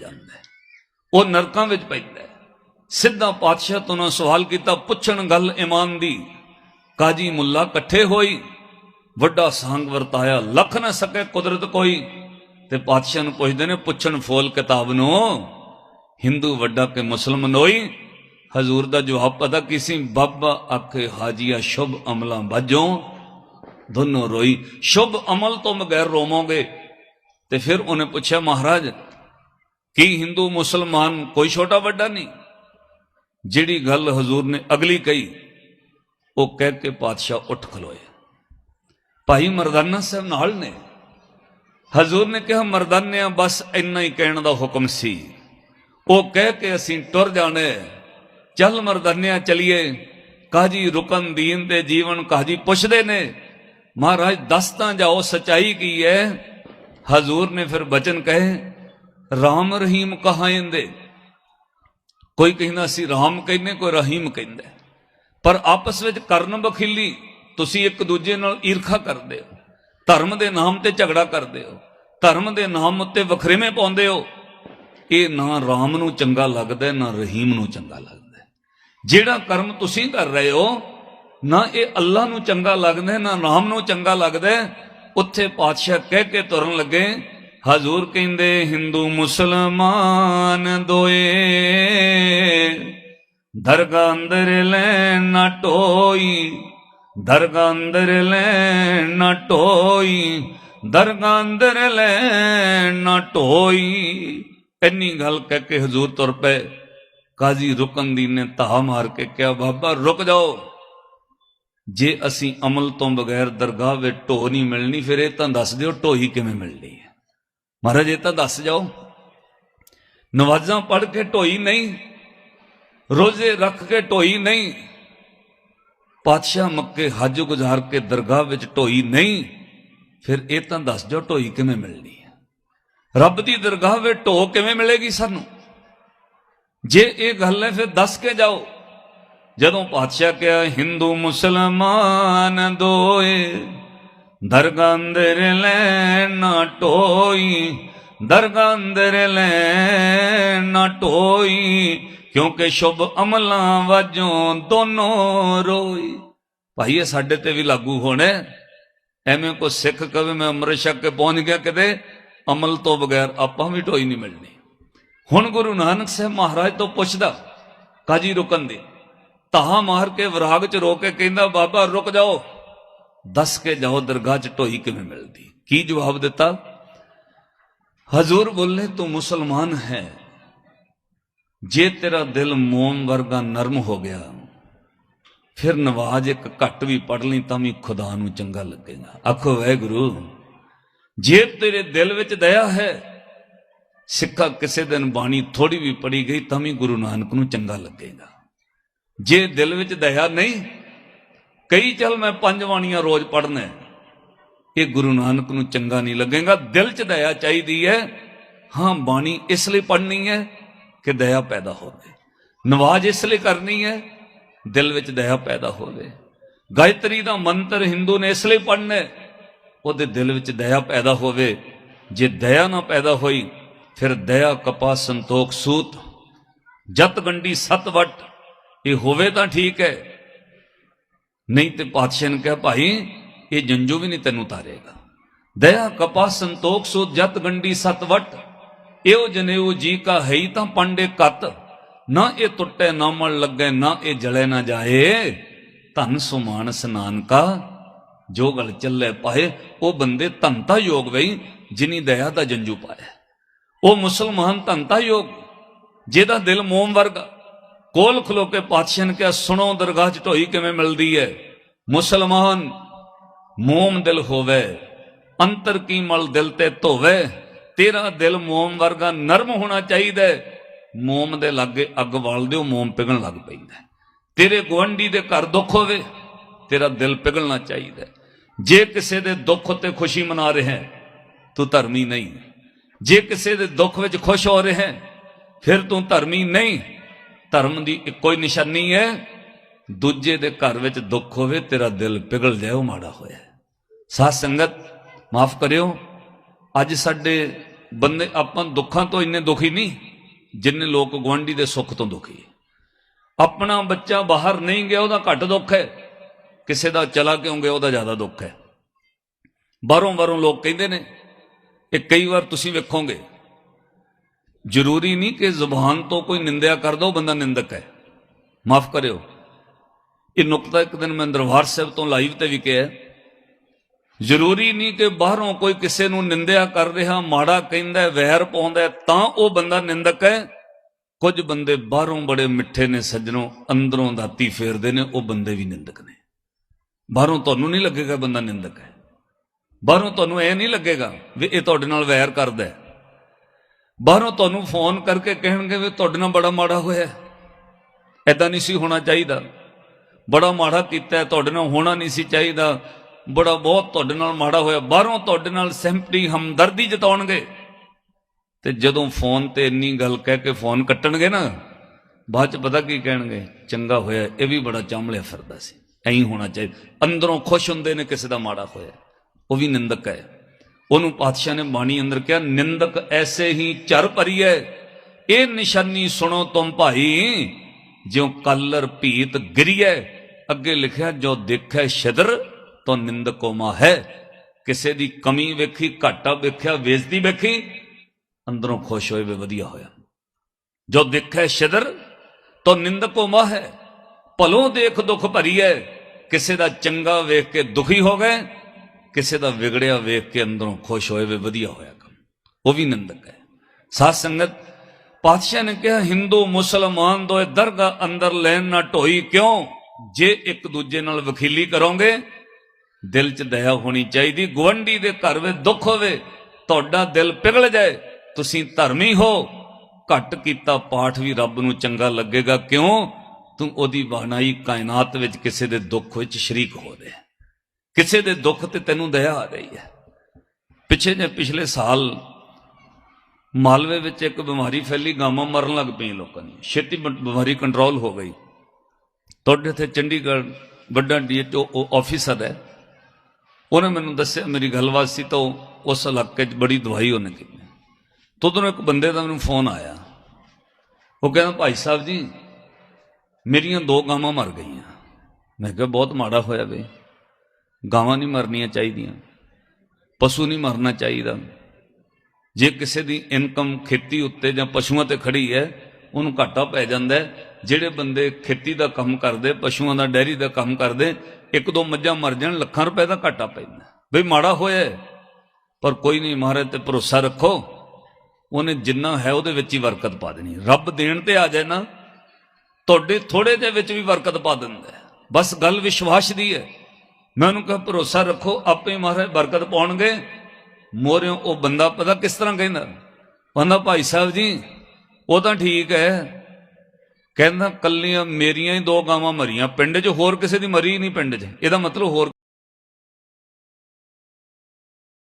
ਜਾਂਦਾ ਹੈ। ਉਹ ਨਰਕਾਂ ਵਿੱਚ ਪੈਂਦਾ ਹੈ। ਸਿੱਧਾ ਪਾਤਸ਼ਾਹ ਤੋਂ ਉਹਨਾਂ ਸਵਾਲ ਕੀਤਾ, ਪੁੱਛਣ ਗੱਲ ਇਮਾਨ ਦੀ, ਕਾਜੀ ਮੁੱਲਾ ਇਕੱਠੇ ਹੋਈ, ਵੱਡਾ ਸੰਗ ਵਰਤਾਇਆ, ਲਖ ਨਾ ਸਕੇ ਕੁਦਰਤ ਕੋਈ। ਤੇ ਪਾਤਸ਼ਾਹ ਨੂੰ ਪੁੱਛਦੇ ਨੇ, ਪੁੱਛਣ ਫੋਲ ਕਿਤਾਬ ਨੂੰ, ਹਿੰਦੂ ਵੱਡਾ ਕੇ ਮੁਸਲਮਾਨ ਹੋਈ ਹਜ਼ੂਰ ਦਾ ਜਵਾਬ ਪਤਾ ਕਿਸੇ ਬਾਬਾ ਆਖੇ, ਹਾਜੀਆ, ਸ਼ੁਭ ਅਮਲਾਂ ਬਾਝੋਂ ਦੋਨੋਂ ਰੋਈ। ਸ਼ੁਭ ਅਮਲ ਤੋਂ ਬਗੈਰ ਰੋਵੋਗੇ। ਤੇ ਫਿਰ ਉਹਨੇ ਪੁੱਛਿਆ, ਮਹਾਰਾਜ ਕੀ ਹਿੰਦੂ ਮੁਸਲਮਾਨ ਕੋਈ ਛੋਟਾ ਵੱਡਾ ਨਹੀਂ? ਜਿਹੜੀ ਗੱਲ ਹਜ਼ੂਰ ਨੇ ਅਗਲੀ ਕਹੀ, ਉਹ ਕਹਿ ਕੇ ਪਾਤਸ਼ਾਹ ਉੱਠ ਖਲੋਏ। ਭਾਈ ਮਰਦਾਨਾ ਸਾਹਿਬ ਨਾਲ ਨੇ। ਹਜ਼ੂਰ ਨੇ ਕਿਹਾ, ਮਰਦਾਨਿਆਂ, ਬਸ ਇੰਨਾ ਹੀ ਕਹਿਣ ਦਾ ਹੁਕਮ ਸੀ। ਉਹ ਕਹਿ ਕੇ ਅਸੀਂ ਟੁਰ ਜਾਣੇ। ਚੱਲ ਮਰਦਾਨਿਆਂ, ਚਲੀਏ। ਕਾਜੀ ਰੁਕਨ ਦੀਨ ਦੇ ਜੀਵਨ ਕਾਜੀ ਪੁੱਛਦੇ ਨੇ। ਮਹਾਰਾਜ, ਦੱਸ ਤਾਂ ਜਾਓ, ਸਚਾਈ ਕੀ ਹੈ? ਹਜ਼ੂਰ ਨੇ ਫਿਰ ਬਚਨ ਕਹੇ ਰਾਮ ਰਹੀਮ ਕਹਾਇੰਦੇ ਕੋਈ ਕਹਿੰਦਾ ਸੀ, ਰਾਮ ਕਹਿੰਦੇ, ਕੋਈ ਰਹੀਮ ਕਹਿੰਦਾ। ਪਰ ਆਪਸ ਵਿੱਚ ਕਰਨ ਬਖਿਲੀ ਤੁਸੀਂ ਇੱਕ ਦੂਜੇ ਨਾਲ ਈਰਖਾ ਕਰਦੇ ਹੋ। ਧਰਮ ਦੇ ਨਾਮ ਤੇ ਝਗੜਾ ਕਰਦੇ ਹੋ। ਧਰਮ ਦੇ ਨਾਮ ਉੱਤੇ ਵਖਰੇਵੇਂ ਪਾਉਂਦੇ ਹੋ। ਇਹ ਨਾ ਰਾਮ ਨੂੰ ਚੰਗਾ ਲੱਗਦਾ, ਨਾ ਰਹੀਮ ਨੂੰ ਚੰਗਾ ਲੱਗਦਾ। ਜਿਹੜਾ ਕਰਮ ਤੁਸੀਂ ਕਰ ਰਹੇ ਹੋ, ਨਾ ਇਹ ਅੱਲਾ ਨੂੰ ਚੰਗਾ ਲੱਗਦਾ, ਨਾ ਰਾਮ ਨੂੰ ਚੰਗਾ ਲੱਗਦਾ, ਉੱਥੇ ਪਾਤਸ਼ਾਹ ਕਹਿ ਕੇ ਤੁਰਨ ਲੱਗੇ ਹਜ਼ੂਰ ਕਹਿੰਦੇ, ਹਿੰਦੂ ਮੁਸਲਮਾਨ ਦੋਏ, ਦਰਗਾਹ ਅੰਦਰ ਲੈ ਨਾ ਟੋਈ, ਦਰਗਾਹ ਅੰਦਰ ਲੈ ਨਾ ਟੋਈ, ਦਰਗਾਹ ਅੰਦਰ ਲੈ ਨਾ ਟੋਈ। ਇੰਨੀ ਗੱਲ ਕਹਿ ਕੇ ਹਜ਼ੂਰ ਤੁਰ ਪਏ। ਕਾਜ਼ੀ ਰੁਕਨਦੀਨ ਨੇ ਧਾ ਮਾਰ ਕੇ ਕਿਹਾ, ਬਾਬਾ, ਰੁਕ ਜਾਓ। ਜੇ ਅਸੀਂ ਅਮਲ ਤੋਂ ਬਗੈਰ ਦਰਗਾਹ ਵਿੱਚ ਢੋ ਨਹੀਂ ਮਿਲਣੀ, ਫਿਰ ਇਹ ਤਾਂ ਦੱਸ ਦਿਓ ਢੋਹੀ ਕਿਵੇਂ ਮਿਲਣੀ ਹੈ? ਮਹਾਰਾਜ, ਇਹ ਤਾਂ ਦੱਸ ਜਾਓ। ਨਵਾਜ਼ਾਂ ਪੜ੍ਹ ਕੇ ਢੋਈ ਨਹੀਂ, ਰੋਜ਼ੇ ਰੱਖ ਕੇ ਢੋਈ ਨਹੀਂ, ਪਾਤਸ਼ਾਹ ਮੱਕੇ ਹੱਜ ਗੁਜ਼ਾਰ ਕੇ ਦਰਗਾਹ ਵਿੱਚ ਢੋਈ ਨਹੀਂ, ਫਿਰ ਇਹ ਤਾਂ ਦੱਸ ਜਾਓ ਢੋਈ ਕਿਵੇਂ ਮਿਲਣੀ ਹੈ। ਰੱਬ ਦੀ ਦਰਗਾਹ ਵਿੱਚ ਢੋ ਕਿਵੇਂ ਮਿਲੇਗੀ ਸਾਨੂੰ? ਜੇ ਇਹ ਗੱਲ ਹੈ, ਫਿਰ ਦੱਸ ਕੇ ਜਾਓ। ਜਦੋਂ ਪਾਤਸ਼ਾਹ ਕਿਹਾ, ਹਿੰਦੂ ਮੁਸਲਮਾਨ ਦੋਏ ਦਰਗਾਹ ਲੈ ਨਾ ਟੋਈ ਦਰਗਾਹ ਲੈ ਨਾ ਟੋਈ, ਕਿਉਂਕਿ ਸ਼ੁਭ ਅਮਲਾਂ ਵਾਜੋਂ ਦੋਨੋਂ ਰੋਈ। ਭਾਈ, ਇਹ ਸਾਡੇ ਤੇ ਵੀ ਲਾਗੂ ਹੋਣਾ ਐਵੇਂ ਕੋ ਸਿੱਖ ਕਵੇ, ਮੈਂ ਅੰਮ੍ਰਿਤ ਛਕ ਕੇ ਪਹੁੰਚ ਗਿਆ ਕਿਤੇ, ਅਮਲ ਤੋਂ ਬਗੈਰ ਆਪਾਂ ਵੀ ਟੋਈ ਨਹੀਂ ਮਿਲਣੀ। ਹੁਣ ਗੁਰੂ ਨਾਨਕ ਸਾਹਿਬ ਮਹਾਰਾਜ ਤੋਂ ਪੁੱਛਦਾ, ਕਾਜੀ ਰੁਕਣ ਦੇ। ਤਾਹਾ ਮਾਰ ਕੇ ਵਿਰਾਗ ਚ ਰੋ ਕੇ ਕਹਿੰਦਾ, ਬਾਬਾ ਰੁਕ ਜਾਓ। ਦੱਸ ਕੇ ਜਾਓ ਦਰਗਾਹ ਚ ਢੋਈ ਕਿਵੇਂ ਮਿਲਦੀ। ਕੀ ਜਵਾਬ ਦਿੱਤਾ? ਹਜ਼ੂਰ ਬੋਲੇ, ਤੂੰ ਮੁਸਲਮਾਨ ਹੈ। ਜੇ ਤੇਰਾ ਦਿਲ ਮੋਮ ਵਰਗਾ ਨਰਮ ਹੋ ਗਿਆ, ਫਿਰ ਨਵਾਜ਼ ਇੱਕ ਘੱਟ ਵੀ ਪੜ ਲਈ ਤਾਂ ਵੀ ਖੁਦਾ ਨੂੰ ਚੰਗਾ ਲੱਗੇਗਾ। ਆਖੋ, ਵਾਹਿਗੁਰੂ, ਜੇ ਤੇਰੇ ਦਿਲ ਵਿੱਚ ਦਇਆ ਹੈ, ਸਿੱਖਾ ਕਿਸੇ ਦਿਨ ਬਾਣੀ ਥੋੜੀ ਵੀ ਪੜੀ ਗਈ ਤਾਂ ਵੀ ਗੁਰੂ ਨਾਨਕ ਨੂੰ ਚੰਗਾ ਲੱਗੇਗਾ। ਜੇ ਦਿਲ ਵਿੱਚ ਦਇਆ ਨਹੀਂ ਕਈ ਚੱਲ ਮੈਂ ਪੰਜ ਬਾਣੀਆਂ ਰੋਜ਼ ਪੜਨਾ ਇਹ ਗੁਰੂ ਨਾਨਕ ਨੂੰ ਚੰਗਾ ਨਹੀਂ ਲੱਗੇਗਾ, ਦਿਲ 'ਚ ਦਇਆ ਚਾਹੀਦੀ ਹੈ। ਹਾਂ, ਬਾਣੀ ਇਸ ਲਈ ਪੜਨੀ ਹੈ ਕਿ ਦਇਆ ਪੈਦਾ ਹੋਵੇ। ਨਵਾਜ਼ ਇਸ ਲਈ ਕਰਨੀ ਹੈ, ਦਿਲ ਵਿੱਚ ਦਇਆ ਪੈਦਾ ਹੋਵੇ। ਗਾਇਤਰੀ ਦਾ ਮੰਤਰ ਹਿੰਦੂ ਨੇ ਇਸ ਲਈ ਪੜਨਾ ਉਹਦੇ ਦਿਲ ਵਿੱਚ ਦਇਆ ਪੈਦਾ ਹੋਵੇ। ਜੇ ਦਇਆ ਨਾ ਪੈਦਾ ਹੋਈ, ਫਿਰ ਦਇਆ ਕਪਾ ਸੰਤੋਖ, ਸੂਤ, ਜਤ ਗੰਡੀ ਸਤ ਵਟ ਇਹ ਹੋਵੇ ਤਾਂ ਠੀਕ ਹੈ। ਨਹੀਂ ਤੇ ਪਾਤਸ਼ਾਹ ਨੇ ਕਿਹਾ, ਭਾਈ, ਇਹ ਜੰਜੂ ਵੀ ਨਹੀਂ ਤੈਨੂੰ ਤਾਰੇਗਾ। ਦਇਆ ਕਪਾ ਸੰਤੋਖ, ਸੋ ਜਤ ਗੰਡੀ ਸਤਵਟ ਇਹੋ ਜਨੇਊ ਜੀ ਕਾ ਹੈ ਤਾਂ ਪੰਡੇ ਕਤ। ਨਾ ਇਹ ਟੁੱਟੇ ਨਾ ਮਲ ਲੱਗੇ, ਨਾ ਇਹ ਜਲੇ ਨਾ ਜਾਏ। ਧਨ ਸੁਮਾਨ ਸਨਾਨ ਕਾ, ਜੋ ਗਲ ਚੱਲੇ ਪਾਏ, ਉਹ ਬੰਦੇ ਧੰਤਾ ਯੋਗ ਵਈ, ਜਿਨੀ ਦਇਆ ਦਾ ਜੰਜੂ ਪਾਇਆ। ਉਹ ਮੁਸਲਮਾਨ ਧੰਤਾ ਯੋਗ, ਜਿਹਦਾ ਦਿਲ ਮੋਮ ਵਰਗਾ। ਕੋਲ ਖਲੋ ਕੇ ਪਾਤਸ਼ਾਹ ਨੇ ਕਿਹਾ, ਸੁਣੋ ਦਰਗਾਹ 'ਚ ਢੋਈ ਕਿਵੇਂ ਮਿਲਦੀ ਹੈ ਮੁਸਲਮਾਨ, ਮੋਮ ਦਿਲ ਹੋਵੇ, ਅੰਤਰ ਕੀ ਮਲ ਦਿਲ ਤੇ ਧੋਵੇ, ਤੇਰਾ ਦਿਲ ਮੋਮ ਵਰਗਾ ਨਰਮ ਹੋਣਾ ਚਾਹੀਦਾ ਮੋਮ ਦੇ ਲਾਗੇ ਅੱਗ ਵਾਲ ਦਿਓ, ਮੋਮ ਪਿਘਲਣ ਲੱਗ ਪੈਂਦਾ ਤੇਰੇ ਗੁਆਂਢੀ ਦੇ ਘਰ ਦੁੱਖ ਹੋਵੇ, ਤੇਰਾ ਦਿਲ ਪਿਘਲਣਾ ਚਾਹੀਦਾ ਜੇ ਕਿਸੇ ਦੇ ਦੁੱਖ ਉੱਤੇ ਖੁਸ਼ੀ ਮਨਾ ਰਿਹਾ ਤੂੰ ਧਰਮੀ ਨਹੀਂ ਜੇ ਕਿਸੇ ਦੇ ਦੁੱਖ ਵਿੱਚ ਖੁਸ਼ ਹੋ ਰਿਹਾ ਫਿਰ ਤੂੰ ਧਰਮੀ ਨਹੀਂ ਧਰਮ ਦੀ ਇੱਕੋ ਹੀ ਨਿਸ਼ਾਨੀ ਹੈ? ਦੂਜੇ ਦੇ ਘਰ ਵਿੱਚ ਦੁੱਖ ਹੋਵੇ, ਤੇਰਾ ਦਿਲ ਪਿਘਲ ਜਾਏ, ਉਹ ਮਾੜਾ ਹੋਇਆ ਹੈ। ਸਾਧ ਸੰਗਤ, ਮਾਫ ਕਰਿਓ। ਅੱਜ ਸਾਡੇ ਬੰਦੇ, ਆਪਾਂ ਦੁੱਖਾਂ ਤੋਂ ਇੰਨੇ ਦੁਖੀ ਨਹੀਂ, ਜਿੰਨੇ ਲੋਕ ਗੁਆਂਢੀ ਦੇ ਸੁੱਖ ਤੋਂ ਦੁਖੀ ਆਪਣਾ ਬੱਚਾ ਬਾਹਰ ਨਹੀਂ ਗਿਆ, ਉਹਦਾ ਘੱਟ ਦੁੱਖ ਹੈ। ਕਿਸੇ ਦਾ ਚਲਾ ਕਿਉਂ ਗਿਆ, ਉਹਦਾ ਜ਼ਿਆਦਾ ਦੁੱਖ ਹੈ। ਬਾਹਰੋਂ ਬਾਹਰੋਂ ਲੋਕ ਕਹਿੰਦੇ ਨੇ, ਇਹ ਕਈ ਵਾਰ ਤੁਸੀਂ ਵੇਖੋਗੇ ਜ਼ਰੂਰੀ ਨਹੀਂ ਕਿ ਜ਼ੁਬਾਨ ਤੋਂ ਕੋਈ ਨਿੰਦਿਆ ਕਰ ਉਹ ਬੰਦਾ ਨਿੰਦਕ ਹੈ। ਮਾਫ ਕਰਿਓ। ਇਹ ਨੁਕਤਾ ਇੱਕ ਦਿਨ ਮੈਂ ਦਰਬਾਰ ਸਾਹਿਬ ਤੋਂ ਲਾਈਵ ਤੇ ਵੀ ਕਿਹਾ ਜ਼ਰੂਰੀ ਨਹੀਂ ਕਿ ਬਾਹਰੋਂ ਕੋਈ ਕਿਸੇ ਨੂੰ ਨਿੰਦਿਆ ਕਰ ਰਿਹਾ, ਮਾੜਾ ਕਹਿੰਦਾ, ਵੈਰ ਪਾਉਂਦਾ ਤਾਂ ਉਹ ਬੰਦਾ ਨਿੰਦਕ ਹੈ। ਕੁਝ ਬੰਦੇ ਬਾਹਰੋਂ ਬੜੇ ਮਿੱਠੇ ਨੇ, ਸੱਜਣੋਂ ਅੰਦਰੋਂ ਦਾਤੀ ਫੇਰਦੇ ਨੇ, ਉਹ ਬੰਦੇ ਵੀ ਨਿੰਦਕ ਨੇ। ਬਾਹਰੋਂ ਤੁਹਾਨੂੰ ਨਹੀਂ ਲੱਗੇਗਾ ਬੰਦਾ ਨਿੰਦਕ ਹੈ। ਬਾਹਰੋਂ ਤੁਹਾਨੂੰ ਇਹ ਨਹੀਂ ਲੱਗੇਗਾ ਵੀ ਇਹ ਤੁਹਾਡੇ ਨਾਲ ਵੈਰ ਕਰਦਾ ਹੈ। ਬਾਹਰੋਂ ਤੁਹਾਨੂੰ ਫੋਨ ਕਰਕੇ ਕਹਿਣਗੇ ਵੀ ਤੁਹਾਡੇ ਨਾਲ ਬੜਾ ਮਾੜਾ ਹੋਇਆ। ਐਦਾਂ ਨਹੀਂ ਸੀ ਹੋਣਾ ਚਾਹੀਦਾ। ਬੜਾ ਮਾੜਾ ਕੀਤਾ, ਤੁਹਾਡੇ ਨਾਲ ਹੋਣਾ ਨਹੀਂ ਸੀ ਚਾਹੀਦਾ। ਬੜਾ ਬਹੁਤ ਤੁਹਾਡੇ ਨਾਲ ਮਾੜਾ ਹੋਇਆ। ਬਾਹਰੋਂ ਤੁਹਾਡੇ ਨਾਲ ਸਿੰਪਟੀ ਹਮਦਰਦੀ ਜਤਾਉਣਗੇ। ਤੇ ਜਦੋਂ ਫੋਨ ਤੇ ਇੰਨੀ ਗੱਲ ਕਹਿ ਕੇ ਫੋਨ ਕੱਟਣਗੇ ਨਾ, ਬਾਅਦ ਚ ਪਤਾ ਕੀ ਕਹਿਣਗੇ? ਚੰਗਾ ਹੋਇਆ, ਇਹ ਵੀ ਬੜਾ ਚਾਂਬਲਿਆ ਫਿਰਦਾ ਸੀ। ਐਂ ਹੋਣਾ ਚਾਹੀਦਾ। ਅੰਦਰੋਂ ਖੁਸ਼ ਹੁੰਦੇ ਨੇ ਕਿਸੇ ਦਾ ਮਾੜਾ ਹੋਇਆ। ਉਹ ਵੀ ਨਿੰਦਕ ਹੈ। ਉਹਨੂੰ ਪਾਤਸ਼ਾਹ ਨੇ ਬਾਣੀ ਅੰਦਰ ਕਿਹਾ, ਨਿੰਦਕ ਐਸੇ ਹੀ ਚਰ ਭਰੀਐ। ਇਹ ਨਿਸ਼ਾਨੀ ਸੁਣੋ ਤੁਮ ਭਾਈ, ਜਿਉ ਕਲਰ ਭੀਤ ਗਿਰੀਐ। ਅੱਗੇ ਲਿਖਿਆ, ਜੋ ਦੇਖੈ ਛਦਰ ਤੋ ਨਿੰਦਕੋ ਮਾ ਹੈ ਕਿਸੇ ਦੀ ਕਮੀ ਵੇਖੀ, ਘਾਟਾ ਵੇਖਿਆ ਵੇਚਦੀ ਵੇਖੀ, ਅੰਦਰੋਂ ਖੁਸ਼ ਹੋਏ ਵੇ ਵਧੀਆ ਹੋਇਆ। ਜੋ ਦੇਖੈ ਛਦਰ ਤੋ ਨਿੰਦਕੋ ਮਾ ਹੈ ਭਲੋਂ ਦੇਖ ਦੁੱਖ ਭਰੀਐ। ਕਿਸੇ ਦਾ ਚੰਗਾ ਵੇਖ ਕੇ ਦੁਖੀ ਹੋ ਗਏ ਕਿਸੇ ਦਾ ਵਿਗੜਿਆ ਵੇਖ ਕੇ ਅੰਦਰੋਂ ਖੁਸ਼ ਹੋਏ ਵੇ, ਵਧੀਆ ਹੋਇਆ ਕੰਮ। ਉਹ ਵੀ ਨੰਦਕ ਹੈ। ਸਾਧ ਸੰਗਤ, ਪਾਤਸ਼ਾਹ ਨੇ ਕਿਹਾ, ਹਿੰਦੂ, ਮੁਸਲਮਾਨ ਦੋਏ ਦਰਗਾ ਅੰਦਰ ਲੈਣ ਨਾ ਢੋਈ ਕਿਉਂ? ਜੇ ਇੱਕ ਦੂਜੇ ਨਾਲ ਵਕੀਲੀ ਕਰੋਗੇ, ਦਿਲ 'ਚ ਦਇਆ ਹੋਣੀ ਚਾਹੀਦੀ। ਗਵੰਡੀ ਦੇ ਘਰ ਵਿੱਚ ਦੁੱਖ ਹੋਵੇ, ਤੁਹਾਡਾ ਦਿਲ ਪਿਘਲ ਜਾਏ। ਤੁਸੀਂ ਧਰਮੀ ਹੋ। ਘੱਟ ਕੀਤਾ ਪਾਠ ਵੀ ਰੱਬ ਨੂੰ ਚੰਗਾ ਲੱਗੇਗਾ। ਕਿਉਂ? ਤੂੰ ਉਹਦੀ ਬਾਣਾਈ ਕਾਇਨਾਤ ਵਿੱਚ ਕਿਸੇ ਦੇ ਦੁੱਖ ਵਿੱਚ ਸ਼ਰੀਕ ਹੋ ਰਿਹਾ ਕਿਸੇ ਦੇ ਦੁੱਖ ਤੇ ਤੈਨੂੰ ਦਇਆ ਆ ਰਹੀ ਹੈ। ਪਿੱਛੇ ਜੇ ਪਿਛਲੇ ਸਾਲ ਮਾਲਵੇ ਵਿੱਚ ਇੱਕ ਬਿਮਾਰੀ ਫੈਲੀ, ਗਾਵਾਂ ਮਰਨ ਲੱਗ ਪਈਆਂ ਲੋਕਾਂ ਦੀ ਛੇਤੀ ਬਿਮਾਰੀ ਕੰਟਰੋਲ ਹੋ ਗਈ। ਤੁਹਾਡੇ ਇੱਥੇ ਚੰਡੀਗੜ੍ਹ ਵੱਡਾ ਡੀਐਚਓ ਆਫੀਸਰ ਹੈ। ਉਹਨੇ ਮੈਨੂੰ ਦੱਸਿਆ, ਮੇਰੀ ਗੱਲਬਾਤ ਸੀ ਤਾਂ ਉਸ ਇਲਾਕੇ 'ਚ ਬੜੀ ਦਵਾਈ ਉਹਨੇ ਕੀਤੀ ਤਦੋਂ ਇੱਕ ਬੰਦੇ ਦਾ ਮੈਨੂੰ ਫੋਨ ਆਇਆ। ਉਹ ਕਹਿੰਦਾ, ਭਾਈ ਸਾਹਿਬ ਜੀ, ਮੇਰੀਆਂ ਦੋ ਗਾਵਾਂ ਮਰ ਗਈਆਂ। ਮੈਂ ਕਿਹਾ, ਬਹੁਤ ਮਾੜਾ ਹੋਇਆ ਵੇ। ਗਾਵਾਂ ਨਹੀਂ ਮਰਨੀਆਂ ਚਾਹੀਦੀਆਂ, ਪਸ਼ੂ ਨਹੀਂ ਮਰਨਾ ਚਾਹੀਦਾ। ਜੇ ਕਿਸੇ ਦੀ ਇਨਕਮ ਖੇਤੀ ਉੱਤੇ ਜਾਂ ਪਸ਼ੂਆਂ ਤੇ ਖੜੀ ਹੈ, ਉਹਨੂੰ ਘਾਟਾ ਪੈ ਜਾਂਦਾ ਜਿਹੜੇ ਬੰਦੇ ਖੇਤੀ ਦਾ ਕੰਮ ਕਰਦੇ, ਪਸ਼ੂਆਂ ਦਾ, ਡੈਰੀ ਦਾ ਕੰਮ ਕਰਦੇ, ਇੱਕ ਦੋ ਮੱਝਾਂ ਮਰ ਜਾਣ, ਲੱਖਾਂ ਰੁਪਏ ਦਾ ਘਾਟਾ ਪੈਂਦਾ ਬਈ ਮਾੜਾ ਹੋਇਆ ਪਰ ਕੋਈ ਨਹੀਂ ਮਹਾਰਾਜ ਤੇ ਭਰੋਸਾ ਰੱਖੋ, ਉਹਨੇ ਜਿੰਨਾ ਹੈ ਉਹਦੇ ਵਿੱਚ ਹੀ ਬਰਕਤ ਪਾ ਦੇਣੀ ਰੱਬ ਦੇਣ ਤੇ ਆ ਜਾਏ ਨਾ, ਤੁਹਾਡੇ ਥੋੜੇ ਦੇ ਵਿੱਚ ਵੀ ਬਰਕਤ ਪਾ ਦਿੰਦਾ ਬਸ ਗੱਲ ਵਿਸ਼ਵਾਸ ਦੀ ਹੈ। ਮੈਂ ਉਹਨੂੰ ਕਿਹਾ, ਭਰੋਸਾ ਰੱਖੋ, ਆਪੇ ਮਹਾਰਾਜ ਬਰਕਤ ਪਾਉਣਗੇ। ਮੋਰਿਓ, ਉਹ ਬੰਦਾ ਪਤਾ ਕਿਸ ਤਰ੍ਹਾਂ ਕਹਿੰਦਾ? ਕਹਿੰਦਾ, ਭਾਈ ਸਾਹਿਬ ਜੀ, ਉਹ ਤਾਂ ਠੀਕ ਹੈ। ਕਹਿੰਦਾ, ਕੱਲੀਆਂ ਮੇਰੀਆਂ ਹੀ ਦੋ ਗਾਵਾਂ ਮਰੀਆਂ, ਪਿੰਡ 'ਚ ਹੋਰ ਕਿਸੇ ਦੀ ਮਰੀ ਨਹੀਂ ਪਿੰਡ 'ਚ। ਇਹਦਾ ਮਤਲਬ ਹੋਰ